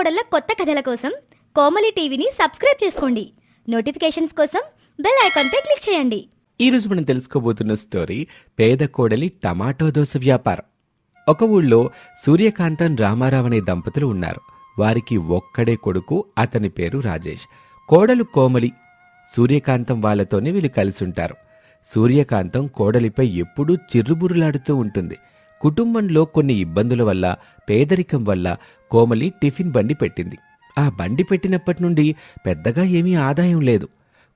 కోడళ్ళ కొత్త కథల కోసం కోమలి టీవీని సబ్స్క్రైబ్ చేసుకోండి. నోటిఫికేషన్స్ కోసం బెల్ ఐకాన్పై క్లిక్ చేయండి. ఈ రోజు మనం తెలుసుకోబోతున్న స్టోరీ పేద కోడలి టమాటో దోశ వ్యాపారం. ఒక ఊళ్ళో సూర్యకాంతం రామారావు అనే దంపతులు ఉన్నారు. వారికి ఒక్కడే కొడుకు అతని పేరు రాజేష్. కోడలు కోమలి సూర్యకాంతం వాళ్ళతోనే వీళ్ళు కలిసి ఉంటారు సూర్యకాంతం కోడలిపై ఎప్పుడూ చిర్రుబుర్రులాడుతూ ఉంటుంది. కుటుంబంలో కొన్ని ఇబ్బందుల వల్ల పేదరికం వల్ల కోమలి టిఫిన్ బండి పెట్టింది. ఆ బండి పెట్టినప్పటి నుండి పెద్దగా ఏమీ ఆదాయం లేదు.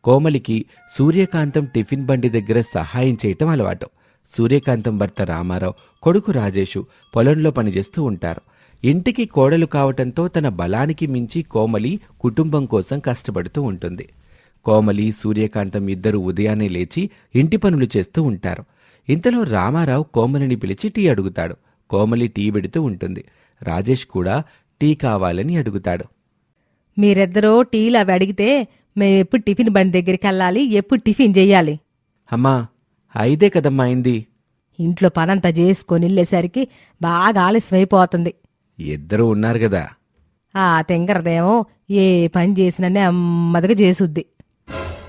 కోమలికి సూర్యకాంతం టిఫిన్ బండి దగ్గర సహాయం చేయటం అలవాటు. సూర్యకాంతం భర్త రామారావు కొడుకు రాజేషు పొలంలో పనిచేస్తూ ఉంటారు. ఇంటికి కోడలు కావటంతో తన బలానికి మించి కోమలి కుటుంబం కోసం కష్టపడుతూ ఉంటుంది. కోమలి సూర్యకాంతం ఇద్దరు ఉదయాన్నే లేచి ఇంటి పనులు చేస్తూ ఉంటారు. ఇంతలో రామారావు కోమలిని పిలిచి టీ అడుగుతాడు. కోమలి టీ పెడుతూ ఉంటుంది. రాజేష్ కూడా టీ కావాలని అడుగుతాడు. మీరిద్దరూ టీలు అవి అడిగితే మేము ఎప్పుడు టిఫిన్ బండి దగ్గరికి వెళ్ళాలి ఎప్పుడు టిఫిన్ చెయ్యాలి అమ్మా ఐదే కదమ్మా అయింది. ఇంట్లో పనంతా చేసుకొని వెళ్ళేసరికి బాగా ఆలస్యం అయిపోతుంది. ఇద్దరు ఉన్నారు కదా. ఆ తింగరదేమో ఏ పని చేసినా నెమ్మదిగా చేసుద్ది.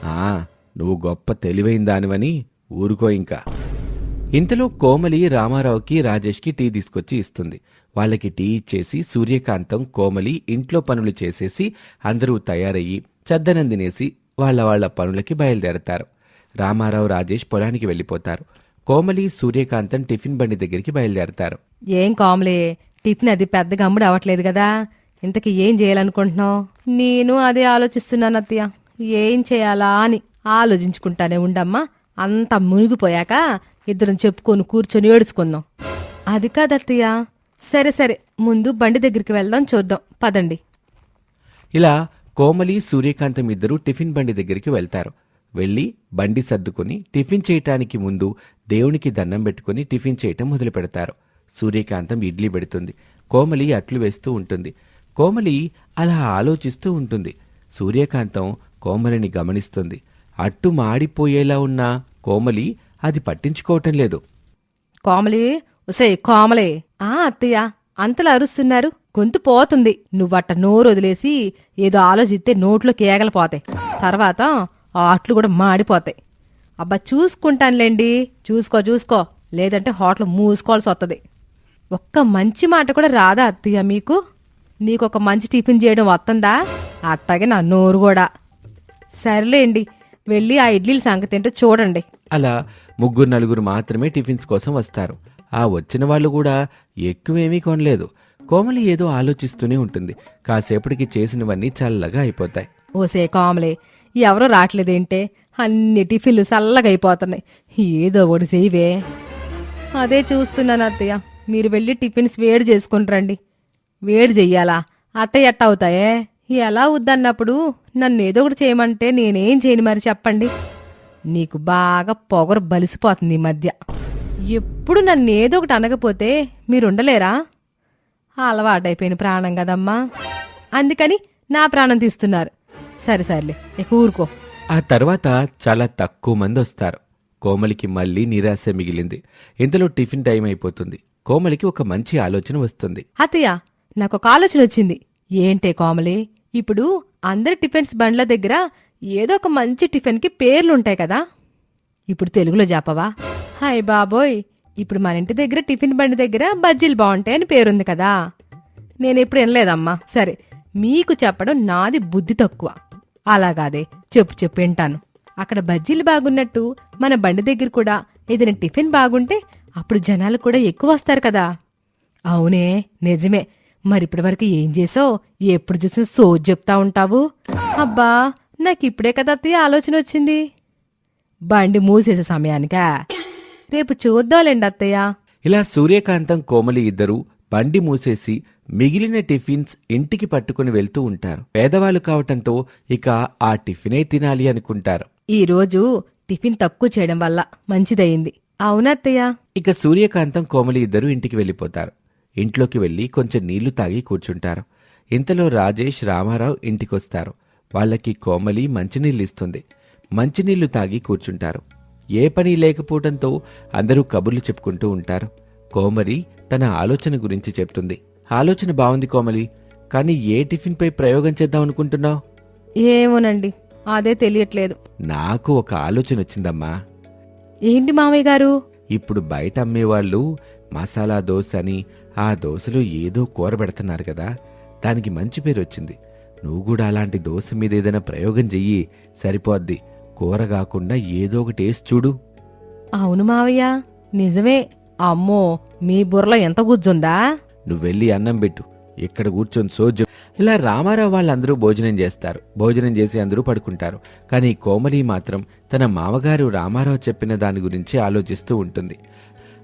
ఆ నువ్వు గొప్ప తెలివైన దానివని ఊరుకో ఇంకా. ఇంతలో కోమలి రామారావుకి రాజేష్కి టీ తీసుకొచ్చి ఇస్తుంది. వాళ్ళకి టీ ఇచ్చేసి సూర్యకాంతం కోమలి ఇంట్లో పనులు చేసేసి అందరూ తయారయ్యి చద్దనం తినేసి వాళ్ళ వాళ్ళ పనులకి బయలుదేరతారు. రామారావు రాజేష్ పొలానికి వెళ్ళిపోతారు. కోమలి సూర్యకాంతం టిఫిన్ బండి దగ్గరికి బయలుదేరతారు. ఏం కోమలి? టిఫిన్ అది పెద్దగా అమ్ముడు అవ్వట్లేదు కదా. ఇంతకి ఏం చేయాలనుకుంటున్నావు? నేను అదే ఆలోచిస్తున్నాను అత్తయ్య. ఏం చేయాలా అని ఆలోచించుకుంటానే ఉండమ్మా. అంత మునిగిపోయాక ఇద్దరం చెప్పుకొని కూర్చొని ఏడుచుకుందాం. అది కాదత్తయ్య సరే సరే. ముందు బండి దగ్గరికి వెళ్దాం చూద్దాం. పదండి. ఇలా కోమలి సూర్యకాంతం ఇద్దరు టిఫిన్ బండి దగ్గరికి వెళ్తారు. వెళ్ళి బండి సర్దుకుని టిఫిన్ చేయటానికి ముందు దేవునికి దండం పెట్టుకుని టిఫిన్ చేయటం మొదలు పెడతారు. సూర్యకాంతం ఇడ్లీ పెడుతుంది. కోమలి అట్లు వేస్తూ ఉంటుంది. కోమలి అలా ఆలోచిస్తూ ఉంటుంది. సూర్యకాంతం కోమలిని గమనిస్తుంది. అట్టు మాడిపోయేలా ఉన్న కోమలి అది పట్టించుకోవటం లేదు. కోమలి ఉసే కోమలే. ఆ అత్తయ్య అంతలా అరుస్తున్నారు. గొంతు పోతుంది. నువ్వట్ట నోరు వదిలేసి ఏదో ఆలోచిస్తే నోట్లో కేగలు పోతాయి తర్వాత ఆ అట్లు కూడా మాడిపోతాయి. అబ్బా చూసుకుంటానులేండి. చూసుకో చూసుకో. లేదంటే హోటల్ మూసుకోవాల్సి వస్తుంది ఒక్క మంచి మాట కూడా రాదా అత్తయ్య మీకు? నీకొక మంచి టిఫిన్ చేయడం వస్తుందా అట్టాగే నా నోరు కూడా. సర్లేండి. వెళ్ళి ఆ ఇడ్లీల సంగతి ఏంటో చూడండి. అలా ముగ్గురు నలుగురు మాత్రమే టిఫిన్స్ కోసం వస్తారు. ఆ వచ్చిన వాళ్ళు కూడా ఎక్కువేమీ కొనలేదు. కోమలి ఏదో ఆలోచిస్తూనే ఉంటుంది. కాసేపటికి చేసినవన్నీ చల్లగా అయిపోతాయి. ఓసే కామలే ఎవరో రావట్లేదేంటే? అన్ని టిఫిన్లు చల్లగా అయిపోతున్నాయి. ఏదో ఒకటి చేయవే అదే చూస్తున్నాను అత్తయ్య. మీరు వెళ్ళి టిఫిన్స్ వేడి చేసుకుని రండి. వేడి చెయ్యాలా? అత్తయ్య ఎట్ట అవుతాయే ఎలా వద్దన్నప్పుడు నన్ను ఏదో ఒకటి చేయమంటే నేనేం చేయను మరి చెప్పండి. నీకు బాగా పొగరు బలిసిపోతుంది ఈ మధ్య. ఎప్పుడు నన్ను ఏదో ఒకటి అనకపోతే మీరు ఉండలేరా అలవాటైపోయిన ప్రాణం కదమ్మా. అందుకని నా ప్రాణం తీస్తున్నారు. సరే సర్లే ఇక ఊరుకో. ఆ తర్వాత చాలా తక్కువ మంది వస్తారు. కోమలికి మళ్ళీ నిరాశ మిగిలింది. ఇంతలో టిఫిన్ టైం అయిపోతుంది. కోమలికి ఒక మంచి ఆలోచన వస్తుంది. అత్తయ్య నాకు ఒక ఆలోచన వచ్చింది. ఏంటే కోమలి? ఇప్పుడు అందరి టిఫిన్స్ బండ్ల దగ్గర ఏదో ఒక మంచి టిఫిన్కి పేర్లుంటాయి కదా. ఇప్పుడు తెలుగులో చెప్పవా హాయ్ బాబోయ్! ఇప్పుడు మన ఇంటి దగ్గర టిఫిన్ బండి దగ్గర బజ్జీలు బాగుంటాయని పేరుంది కదా. నేను ఎప్పుడు వినలేదమ్మా. సరే మీకు చెప్పడం నాది బుద్ధి తక్కువ. అలాగాదే చెప్పు చెప్పు వింటాను. అక్కడ బజ్జీలు బాగున్నట్టు మన బండి దగ్గర కూడా ఏదైనా టిఫిన్ బాగుంటే అప్పుడు జనాలు కూడా ఎక్కువ వస్తారు కదా. అవునే నిజమే. మరి ఇప్పటి వరకు ఏం చేసావు? ఎప్పుడు చూసినా సోజ్ చెప్తా ఉంటావు. అబ్బా నాకు ఇప్పుడే కదా అత్తయ్య ఆలోచన వచ్చింది. బండి మూసేసే సమయానికా? రేపు చూద్దాంలేండి అత్తయ్య. ఇలా సూర్యకాంతం కోమలి ఇద్దరు బండి మూసేసి మిగిలిన టిఫిన్స్ ఇంటికి పట్టుకుని వెళ్తూ ఉంటారు. పేదవాళ్ళు కావటంతో ఇక ఆ టిఫినే తినాలి అనుకుంటారు. ఈ రోజు టిఫిన్ తక్కువ చేయడం వల్ల మంచిదయింది అవునత్తయ్య ఇక సూర్యకాంతం కోమలి ఇద్దరు ఇంటికి వెళ్ళిపోతారు. ఇంట్లోకి వెళ్ళి కొంచెం నీళ్ళు తాగి కూర్చుంటారు. ఇంతలో రాజేష్ రామారావు ఇంటికొస్తారు. వాళ్ళకి కోమలి మంచినీళ్ళు ఇస్తుంది మంచినీళ్ళు తాగి కూర్చుంటారు. ఏ పని లేకపోవడంతో అందరూ కబుర్లు చెప్పుకుంటూ ఉంటారు. కోమలి తన ఆలోచన గురించి చెప్తుంది. ఆలోచన బాగుంది కోమలి. కానీ ఏ టిఫిన్పై ప్రయోగం చేద్దాం అనుకుంటున్నావు? ఏమోనండి. అదే తెలియట్లేదు. నాకు ఒక ఆలోచన వచ్చిందమ్మా ఏంటి మామయ్య గారు? ఇప్పుడు బయట అమ్మేవాళ్ళు మసాలా దోశ అని ఆ దోశలో ఏదో కూర పెడుతున్నారు కదా దానికి మంచి పేరు వచ్చింది. నువ్వు కూడా అలాంటి దోశ మీద ఏదైనా ప్రయోగం చెయ్యి సరిపోద్ది. కూర కాకుండా ఏదో ఒకటి వేసి చూడు. అవును మావయ్య నిజమే. అమ్మో మీ బుర్రలో ఎంత గుజ్జుందా? నువ్వెళ్ళి అన్నం పెట్టు. ఇక్కడ కూర్చొని సోజు. ఇలా రామారావు వాళ్ళందరూ భోజనం చేస్తారు. భోజనం చేసి అందరూ పడుకుంటారు. కానీ కోమలి మాత్రం తన మామగారు రామారావు చెప్పిన దాని గురించి ఆలోచిస్తూ ఉంటుంది.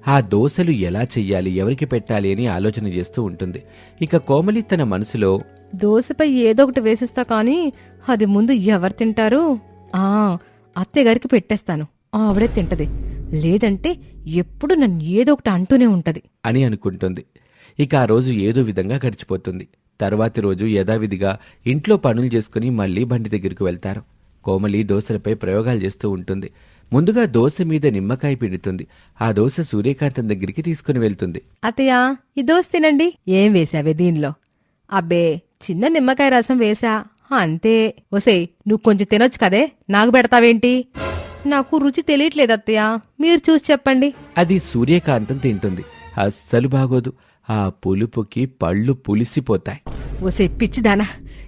ఆ దోశలు ఎలా చెయ్యాలి ఎవరికి పెట్టాలి అని ఆలోచన చేస్తూ ఉంటుంది. ఇక కోమలి తన మనసులో దోశపై ఏదో ఒకటి వేసిస్తా కానీ అది ముందు ఎవరు తింటారు? ఆ అత్తయ్య గారికి పెట్టేస్తాను ఆవిడే తింటది. లేదంటే ఎప్పుడు నన్ను ఏదో ఒకటి అంటూనే ఉంటది. అని అనుకుంటుంది. ఇక ఆ రోజు ఏదో విధంగా గడిచిపోతుంది. తర్వాతి రోజు యథావిధిగా ఇంట్లో పనులు చేసుకుని మళ్ళీ బండి దగ్గరికి వెళ్తారు. కోమలి దోశలపై ప్రయోగాలు చేస్తూ ఉంటుంది. ముందుగా దోశ మీద నిమ్మకాయ పిండుతుంది. ఆ దోశ సూర్యకాంతం దగ్గరికి తీసుకుని వెళ్తుంది. అత్తయ్య ఈ దోశ తినండి. ఏం వేసావే దీనిలో? అబ్బే చిన్న నిమ్మకాయ రసం వేసా అంతే. ఒసేయ్ నువ్వు కొంచెం తినొచ్చు కదే. నాకు పెడతావేంటి? నాకు రుచి తెలియట్లేదు అత్తయ్య. మీరు చూసి చెప్పండి. అది సూర్యకాంతం తింటుంది. అస్సలు బాగోదు. ఆ పులుపుకి పళ్ళు పులిసిపోతాయి. ఒసే పిచ్చిదానా.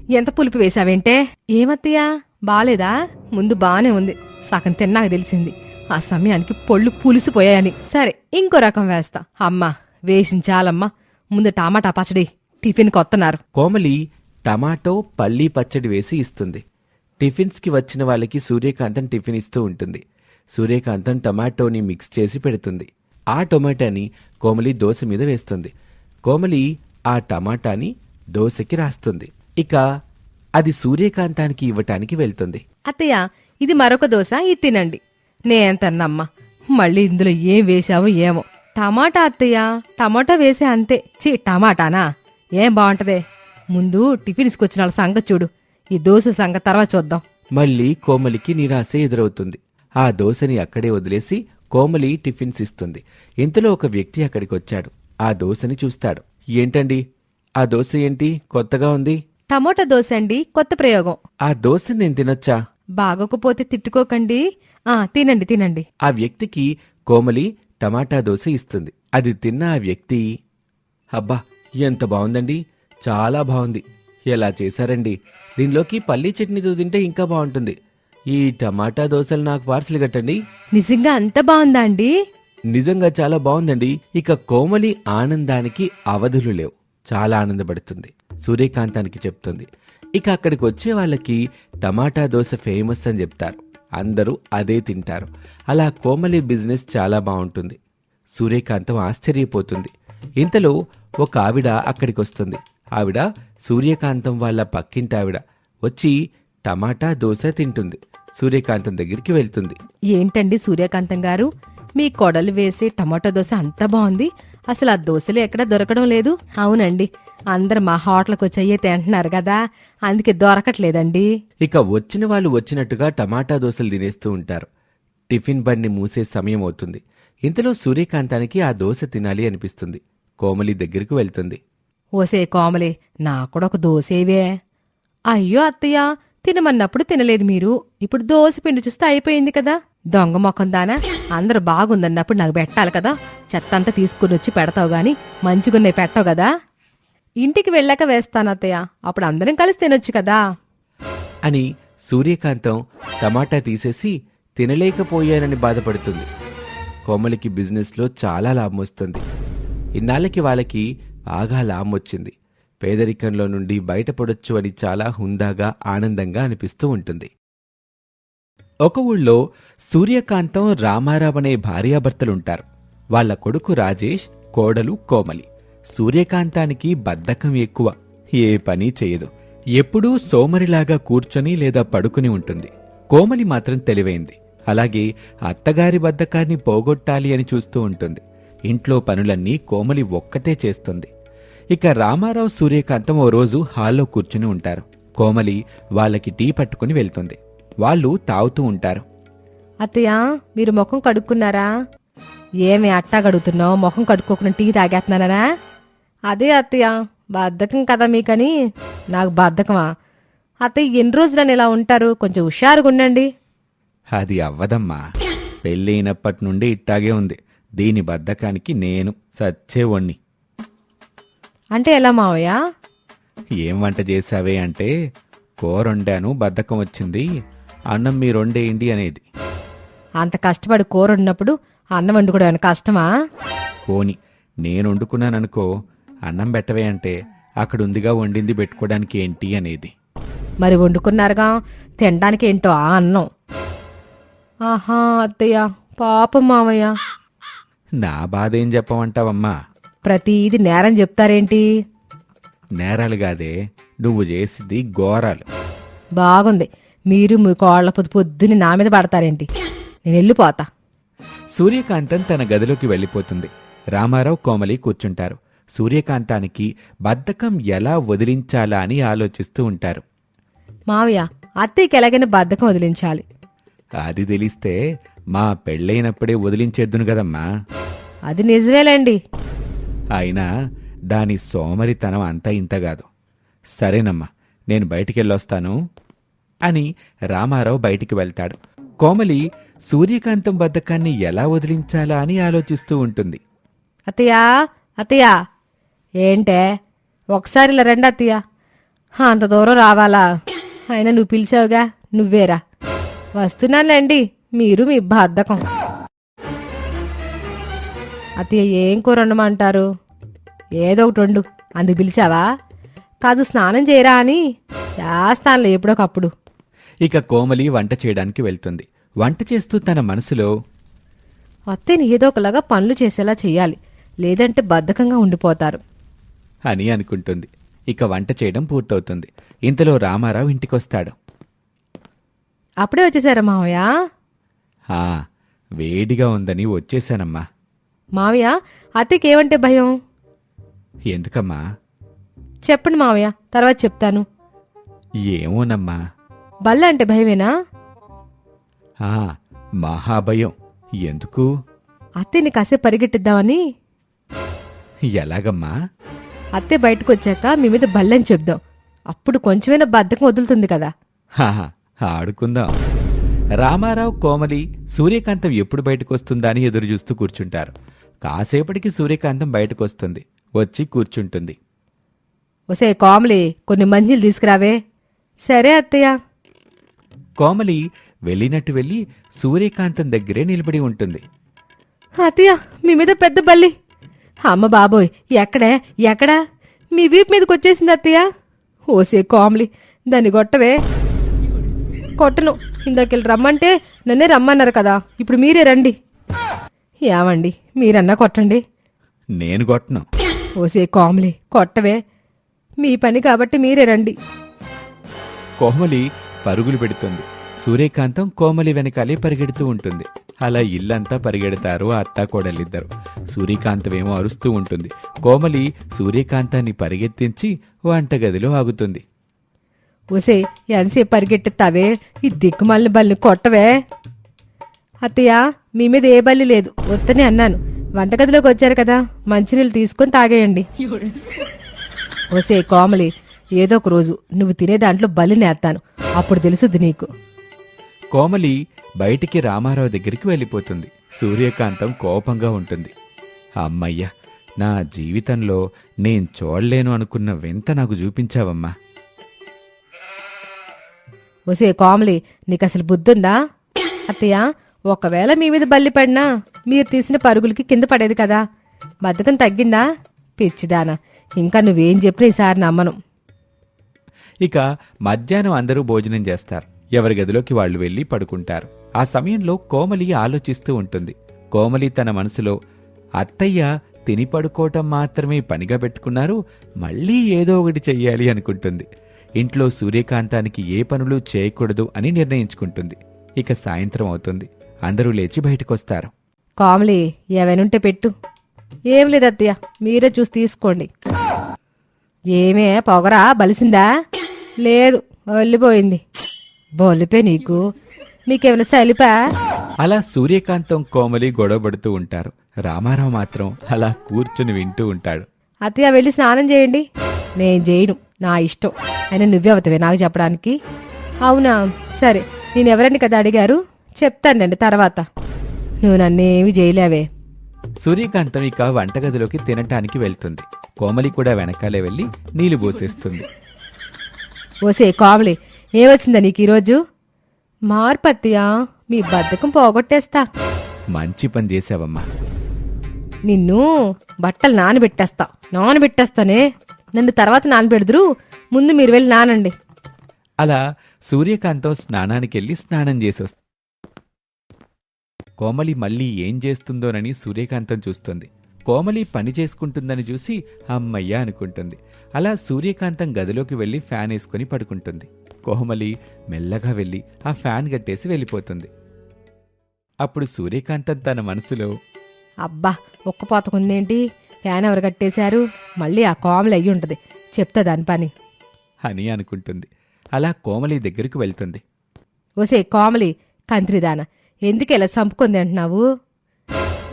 ఎంత పులుపు వేసావేంటే ఏమత్తయ్యా? బాలేదా? ముందు బానే ఉంది. సగం తిన్నాక తెలిసింది. ఆ సమయానికి పొళ్ళు పులిసిపోయాయని. సరే ఇంకో రకం వేస్తా. అమ్మా వేసించాలమ్మా. ముందు టమాటా పచ్చడి టిఫిన్ కొత్తన్నారు. కోమలి టమాటో పల్లీ పచ్చడి వేసి ఇస్తుంది. టిఫిన్స్కి వచ్చిన వాళ్ళకి సూర్యకాంతం టిఫిన్ ఇస్తూ ఉంటుంది. సూర్యకాంతం టమాటోని మిక్స్ చేసి పెడుతుంది. ఆ టొమాటోని కోమలి దోశ మీద వేస్తుంది. కోమలి ఆ టమాటాని దోశకి రాస్తుంది. ఇక అది సూర్యకాంతానికి ఇవ్వటానికి వెళ్తుంది. అత్తయ్య ఇది మరొక దోశ ఇది తినండి. నేంతన్నమ్మా మళ్ళీ ఇందులో ఏం వేశావో ఏమో. టమాటా అత్తయ్య టమాటా వేసే అంతే. చి టమాటానా? ఏం బాగుంటదే? ముందు టిఫిన్స్కి వచ్చిన వాళ్ళ సంగతి చూడు. ఈ దోశ సంగతి తర్వాత చూద్దాం. మళ్ళీ కోమలికి నిరాశ ఎదురవుతుంది. ఆ దోశని అక్కడే వదిలేసి కోమలి టిఫిన్స్ ఇస్తుంది. ఇంతలో ఒక వ్యక్తి అక్కడికి వచ్చాడు. ఆ దోశని చూస్తాడు. ఏంటండి? ఆ దోశ ఏంటి? కొత్తగా ఉంది? టమోటా దోశ అండి. కొత్త ప్రయోగం. ఆ దోశ నేను తినొచ్చా? బాగోకపోతే తిట్టుకోకండి. ఆ తినండి తినండి. ఆ వ్యక్తికి కోమలి టమాటా దోశ ఇస్తుంది. అది తిన్న ఆ వ్యక్తి అబ్బా ఎంత బాగుందండి. చాలా బాగుంది. ఎలా చేశారండి? దీనిలోకి పల్లీ చట్నీతో తింటే ఇంకా బాగుంటుంది. ఈ టమాటా దోశలు నాకు పార్సల్ కట్టండి. నిజంగా అంత బాగుందా అండి? నిజంగా చాలా బాగుందండి. ఇక కోమలి ఆనందానికి అవధులు లేవు. చాలా ఆనందపడుతుంది. సూర్యకాంతానికి చెప్తుంది. ఇక అక్కడికి వచ్చే వాళ్ళకి టమాటా దోశ ఫేమస్ అని చెప్తారు. అందరూ అదే తింటారు. అలా కోమలి బిజినెస్ చాలా బాగుంటుంది. సూర్యకాంతం ఆశ్చర్యపోతుంది. ఇంతలో ఒక ఆవిడ అక్కడికి వస్తుంది. ఆవిడ సూర్యకాంతం వాళ్ళ పక్కింటి ఆవిడ వచ్చి టమాటా దోశ తింటుంది. సూర్యకాంతం దగ్గరికి వెళ్తుంది. ఏంటండి సూర్యకాంతం గారు? మీ కొడలు వేసే టమాటో దోశ అంత బాగుంది. అసలు ఆ దోశలు ఎక్కడ దొరకడం లేదు. అవునండి. అందరు మా హోటల్కి వచ్చి తింటున్నారు కదా అందుకే దొరకట్లేదండి. ఇక వచ్చిన వాళ్ళు వచ్చినట్టుగా టమాటా దోశలు తినేస్తూ ఉంటారు. టిఫిన్ బండి మూసే సమయం అవుతుంది. ఇంతలో సూర్యకాంతానికి ఆ దోశ తినాలి అనిపిస్తుంది. కోమలి దగ్గరికి వెళ్తుంది. ఓసే కోమలే నాకు కూడా ఒక దోసేవే. అయ్యో అత్తయ్య తినమన్నప్పుడు తినలేదు మీరు. ఇప్పుడు దోశ పిండి చూస్తే అయిపోయింది కదా. దొంగ మొఖం దానా? అందరు బాగుందన్నప్పుడు నాకు పెట్టాలి కదా. చెత్తంతా తీసుకుని వచ్చి పెడతావు గాని మంచిగున్నాయి పెట్టావు కదా. ఇంటికి వెళ్ళాక వేస్తానత్తయ్య అప్పుడు అందరం కలిసి తినొచ్చు కదా. అని సూర్యకాంతం టమాటా తీసేసి తినలేకపోయానని బాధపడుతుంది. కోమలికి బిజినెస్లో చాలా లాభం వస్తుంది. ఇన్నాళ్ళకి వాళ్ళకి బాగా లాభం వచ్చింది. పేదరికంలో నుండి బయటపడొచ్చు అని చాలా హుందాగా ఆనందంగా అనిపిస్తూ ఉంటుంది. ఒక ఊళ్ళో సూర్యకాంతం రామారావు అనే భార్యాభర్తలుంటారు. వాళ్ళ కొడుకు రాజేష్ కోడలు కోమలి. సూర్యకాంతానికి బద్ధకం ఎక్కువ. ఏ పని చేయదు. ఎప్పుడూ సోమరిలాగా కూర్చొని లేదా పడుకుని ఉంటుంది. కోమలి మాత్రం తెలివైంది. అలాగే అత్తగారి బద్ధకాన్ని పోగొట్టాలి అని చూస్తూ ఉంటుంది. ఇంట్లో పనులన్నీ కోమలి ఒక్కతే చేస్తుంది. ఇక రామారావు సూర్యకాంతం ఓ రోజు హాల్లో కూర్చుని ఉంటారు. కోమలి వాళ్ళకి టీ పట్టుకుని వెళ్తుంది. వాళ్ళు తాగుతూ ఉంటారు. అత్తయ్య మీరు ముఖం కడుక్కున్నారా? ఏమి అట్టా కడుగుతున్నావు ముఖం కడుక్కోకుండా టీ తాగేస్తున్నానా అదే అత్తయ్య బద్ధకం కదా మీకని? నాకు బద్ధకమా అత్తయ్య ఎన్ని రోజులని ఇలా ఉంటారు? కొంచెం హుషారుగా ఉండండి. అది అవ్వదమ్మా. పెళ్ళైనప్పటి నుండి ఇట్టాగే ఉంది. దీని బద్ధకానికి నేను సచ్చేవణ్ణి. అంటే ఎలా మావయ్య? ఏం వంట చేశావే అంటే కూర వండాను బద్ధకం వచ్చింది. అన్నం మీరు వండేయండి అనేది. అంత కష్టపడి కూర ఉన్నప్పుడు అన్నం వండుకోవడం ఏమైనా కష్టమా? పోని నేను వండుకున్నాననుకో అన్నం పెట్టవే అంటే అక్కడ ఉందిగా వండింది పెట్టుకోవడానికి ఏంటి అనేది. మరి వండుకున్నారుగా? తినడానికి ఏంటో ఆ అన్నం. ఆహా అత్తయ్య పాపం మావయ్య. నా బాధ ఏం చెప్పమంటావమ్మా? ప్రతిది నేరం చెప్తారేంటి? నేరాలు కాదే నువ్వు చేసింది ఘోరాలు. బాగుంది. మీరు మీ కోళ్ళ పొద్దు పొద్దుని నా మీద పడతారేంటి? నేను వెళ్ళిపోతా. సూర్యకాంతం తన గదిలోకి వెళ్ళిపోతుంది. రామారావు కోమలి కూర్చుంటారు. సూర్యకాంతానికి బద్ధకం ఎలా వదిలించాలా అని ఆలోచిస్తూ ఉంటారు. మావయ్య అత్తయ్యకి ఎలాగైనా బద్ధకం వదిలించాలి. అది తెలిస్తే మా పెళ్ళైనప్పుడే వదిలించేద్దును కదమ్మా. అది నిజమేలేండి. అయినా దాని సోమరితనం అంతా ఇంత కాదు. సరేనమ్మా నేను బయటికెళ్ళొస్తాను అని రామారావు బయటికి వెళ్తాడు. కోమలి సూర్యకాంతం బద్ధకాన్ని ఎలా వదిలించాలా అని ఆలోచిస్తూ ఉంటుంది. అత్తయ్య అత్తయ్య ఏంటే? ఒకసారి ఇలా రండి అత్తయ్య. అంత దూరం రావాలా? అయినా నువ్వు పిలిచావుగా నువ్వేరా? వస్తున్నానులేండి మీరు మీ బద్ధకం అత్తయ్య ఏం కూర వండమంటారు? ఏదో ఒకటి వండు. అందుకు పిలిచావా? కాదు స్నానం చేయరా అని. చేస్తానులే ఎప్పుడోకప్పుడు. ఇక కోమలి వంట చేయడానికి వెళ్తుంది. వంట చేస్తూ తన మనసులో అత్తయ్యని ఏదో ఒకలాగా పనులు చేసేలా చెయ్యాలి లేదంటే బద్ధకంగా ఉండిపోతారు. అని అనుకుంటుంది. ఇక వంట చేయడం పూర్తవుతుంది. ఇంతలో రామారావు ఇంటికొస్తాడు. అప్పుడే వచ్చేసారా మావయ్య? ఆ వేడిగా ఉందని వచ్చేశానమ్మా మావయ్య ఏమంటే భయం? ఎందుకమ్మా? చెప్పండి మావయ్య తర్వాత చెప్తాను. ఏమోనమ్మా. బల్ల అంటే భయమేనా? ఆ మహాభయం. ఎందుకు? అత్తయ్యని కాసేపు పరిగెట్టిద్దామని. ఎలాగమ్మా? అత్తయ్య బయటకు వచ్చాక మీ మీద బల్లని చెప్దాం. అప్పుడు కొంచెమైనా బద్ధకం వదులుతుంది కదా. ఆడుకుందాం. రామారావు కోమలి సూర్యకాంతం ఎప్పుడు బయటకొస్తుందా అని ఎదురు చూస్తూ కూర్చుంటారు. కాసేపటికి సూర్యకాంతం బయటకొస్తుంది. వచ్చి కూర్చుంటుంది. ఒసే కోమలి కొన్ని మంజీలు తీసుకురావే. సరే అత్తయ్య. కోమలి వెళ్ళినట్టు వెళ్ళి సూర్యకాంతం దగ్గరే నిలబడి ఉంటుంది. అత్తయ్య మీ మీద పెద్ద బల్లి. అమ్మ బాబోయ్ ఎక్కడే? ఎక్కడా? మీ వీపు మీదకి వచ్చేసింది అత్తయ్య. ఓసే కోమలి దాన్ని కొట్టవే. కొట్టను. ఇందాకెళ్ళి రమ్మంటే నన్నే రమ్మన్నారు కదా. ఇప్పుడు మీరే రండి. ఏమండి మీరన్నా కొట్టండి. నేను కొట్టను. ఓసే కోమలి కొట్టవే. మీ పని కాబట్టి మీరే రండి. కోమలి పరుగులు పెడుతుంది. సూర్యకాంతం కోమలి వెనకాలే పరిగెడుతూ ఉంటుంది. అలా ఇల్లంతా పరిగెడతారు ఆ అత్త కోడలిద్దరు. సూర్యకాంతమేమో అరుస్తూ ఉంటుంది. కోమలి సూర్యకాంతాన్ని పరిగెత్తించి వంటగదిలో ఆగుతుంది. ఓసే ఎంతసేపు పరిగెట్టెత్తావే ఈ దిక్కుమాలిన బల్లి కొట్టవే? అత్తయ్య మీ మీద ఏ బల్లి లేదు. వద్దనే అన్నాను. వంటగదిలోకి వచ్చారు కదా మంచినీళ్ళు తీసుకొని తాగేయండి. ఓసే కోమలి ఏదో ఒక రోజు నువ్వు తినే దాంట్లో బలి నేస్తాను. అప్పుడు తెలుసుద్ది నీకు. కోమలి బయటికి రామారావు దగ్గరికి వెళ్ళిపోతుంది. సూర్యకాంతం కోపంగా ఉంటుంది. అమ్మయ్య నా జీవితంలో నేను చూడలేను అనుకున్న వింత నాకు చూపించావమ్మా. ఒసే కోమలి నీకు అసలు బుద్ధుందా? అత్తయ్య ఒకవేళ మీ మీద బల్లి పడినా మీరు తీసిన పరుగులకి కింద పడేది కదా. బద్ధకం తగ్గిందా? పిచ్చిదానా ఇంకా నువ్వేం చెప్పినా ఈసారి నమ్మను. ఇక మధ్యాహ్నం అందరూ భోజనం చేస్తారు. ఎవరి గదిలోకి వాళ్ళు వెళ్ళి పడుకుంటారు. ఆ సమయంలో కోమలి ఆలోచిస్తూ ఉంటుంది. కోమలి తన మనసులో అత్తయ్య తిని పడుకోవటం మాత్రమే పనిగా పెట్టుకున్నారు మళ్ళీ ఏదో ఒకటి చెయ్యాలి అనుకుంటుంది. ఇంట్లో సూర్యకాంతానికి ఏ పనులు చేయకూడదు అని నిర్ణయించుకుంటుంది. ఇక సాయంత్రం అవుతుంది. అందరూ లేచి బయటకొస్తారు. కోమలి ఏమైనుంటే పెట్టు. ఏం లేదు అత్తయ్య మీరే చూసి తీసుకోండి. ఏమే పొగరా బలిసిందా? లేదు వెళ్ళిపోయింది. బొలిపే నీకు. మీకేమైనా సలిపా అలా సూర్యకాంతం కోమలి గొడవపడుతూ ఉంటారు. రామారావు మాత్రం అలా కూర్చుని వింటూ ఉంటాడు. అత్తయ్య వెళ్ళి స్నానం చేయండి. నేను చేయను. నా ఇష్టం. అయినా నువ్వే అవుతావే నాకు చెప్పడానికి. అవునా? సరే. నేను ఎవరని కదా అడిగారు? చెప్తానండి తర్వాత. నువ్వు నన్నేమి చేయలేవే. సూర్యకాంతం ఇక వంటగదిలోకి తినటానికి వెళ్తుంది. కోమలి కూడా వెనకాలే వెళ్ళి నీళ్ళు పోసేస్తుంది. ఓసే కావలి ఏమొచ్చిందా నీకు ఈరోజు? మార్పత్తియా మీ బద్ధకం పోగొట్టేస్తా. మంచి పని చేసావమ్మా. నిన్ను బట్టలు నానబెట్టేస్తా. నానబెట్టేస్తానే. నన్ను తర్వాత నానబెడదురు. ముందు మీరు వెళ్ళి నానండి. అలా సూర్యకాంతం స్నానానికి వెళ్ళి స్నానం చేసొస్తుంది కోమలి మళ్ళీ ఏం చేస్తుందోనని సూర్యకాంతం చూస్తుంది. కోమలి పని చేసుకుంటుందని చూసి అమ్మయ్య అనుకుంటుంది. అలా సూర్యకాంతం గదిలోకి వెళ్ళి ఫ్యాన్ వేసుకుని పడుకుంటుంది. కోమలి మెల్లగా వెళ్ళి ఆ ఫ్యాన్ కట్టేసి వెళ్ళిపోతుంది. అప్పుడు సూర్యకాంతం తన మనసులో అబ్బా ఒక్క పోతకుందేంటి ఫ్యాన్ ఎవరు కట్టేశారు? మళ్ళీ ఆ కోమలు అయ్యి ఉంటది. చెప్తా దాని పని. అని అనుకుంటుంది. అలా కోమలి దగ్గరికి వెళ్తుంది. ఓసే కోమలి కంత్రిదాన ఎందుకు ఇలా చంపుకుంది అంటున్నావు?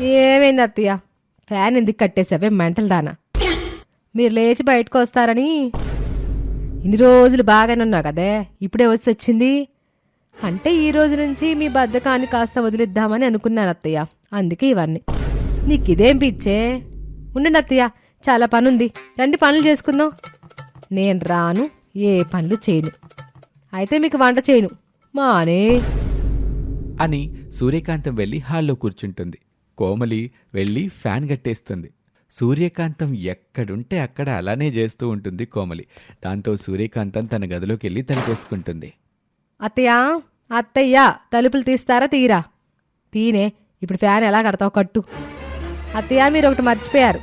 ఏమైంది అత్తయ్య? ఫ్యాన్ ఎందుకు కట్టేసావే మెంటల్ దానా? మీరు లేచి బయటకు వస్తారని ఇన్ని రోజులు బాగానే ఉన్నావు కదే. ఇప్పుడే వచ్చి వచ్చింది. అంటే ఈ రోజు నుంచి మీ బద్ధకాన్ని కాస్త వదిలిద్దామని అనుకున్నాను అత్తయ్య. అందుకే ఇవన్నీ. నీకు ఇదేం పిచ్చే? ఉండండి అత్తయ్య చాలా పనుంది. రండి పనులు చేసుకుందాం. నేను రాను ఏ పనులు చేయను. అయితే మీకు వంట చేయను. మానే. అని సూర్యకాంతం వెళ్ళి హాల్లో కూర్చుంటుంది. కోమలి వెళ్ళి ఫ్యాన్ కట్టేస్తుంది. సూర్యకాంతం ఎక్కడుంటే అక్కడ అలానే చేస్తూ ఉంటుంది కోమలి. దాంతో సూర్యకాంతం తన గదిలోకి వెళ్ళి తనకేసుకుంటుంది అత్తయ్య అత్తయ్య తలుపులు తీస్తారా తీరా? తీనే ఇప్పుడు ఫ్యాన్ ఎలా కడతావు కట్టు. అత్తయ్య మీరు ఒకటి మర్చిపోయారు.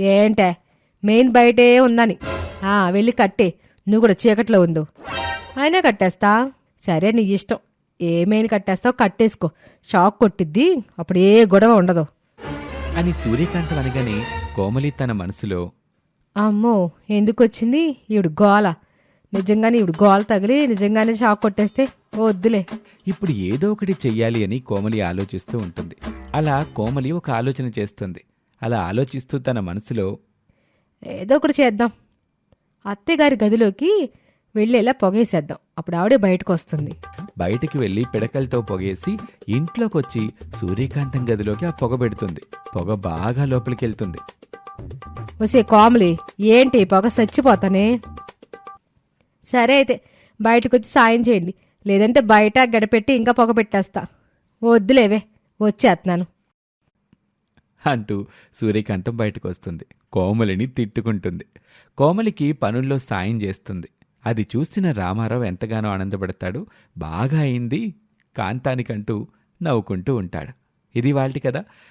ఏంటే మెయిన్ బయటే ఉందని. ఆ వెళ్ళి కట్టే నువ్వు కూడా చీకట్లో ఉందో అయినా కట్టేస్తా. సరే నీ ఇష్టం. ఏ మెయిన్ కట్టేస్తావు కట్టేసుకో. షాక్ కొట్టిద్ది అప్పుడు ఏ గొడవ ఉండదు. అని సూర్యకాంతం అనగానే కోమలి తన మనసులో అమ్మో ఎందుకు వచ్చింది ఈవిడ గోల. నిజంగానే ఈవిడ గోల తగిలి నిజంగానే షాక్ కొట్టేస్తే వద్దులే. ఇప్పుడు ఏదో ఒకటి చెయ్యాలి అని కోమలి ఆలోచిస్తూ ఉంటుంది. అలా కోమలి ఒక ఆలోచన చేస్తుంది. అలా ఆలోచిస్తూ తన మనసులో ఏదో ఒకటి చేద్దాం. అత్తయ్యగారి గదిలోకి వెళ్ళేలా పొగేసేద్దాం. అప్పుడు ఆవిడే బయటకు వస్తుంది. బయటికి వెళ్ళి పిడకలతో పొగేసి ఇంట్లోకొచ్చి సూర్యకాంతం గదిలోకి ఆ పొగ పెడుతుంది. పొగ బాగా లోపలికి వెళ్తుంది వసే కోమలి ఏంటి పొగ చచ్చిపోతానే సరే అయితే బయటకు వచ్చి సాయం చేయండి. లేదంటే బయట గడపెట్టి ఇంకా పొగ పెట్టేస్తా. వద్దులేవే వచ్చేస్తున్నాను అంటూ సూర్యకాంతం బయటకు వస్తుంది కోమలిని తిట్టుకుంటుంది. కోమలికి పనుల్లో సాయం చేస్తుంది. అది చూసిన రామారావు ఎంతగానో ఆనందపడతాడు. బాగా అయింది కాంతానికంటూ నవ్వుకుంటూ ఉంటాడు. ఇది వాళ్ళ కథ.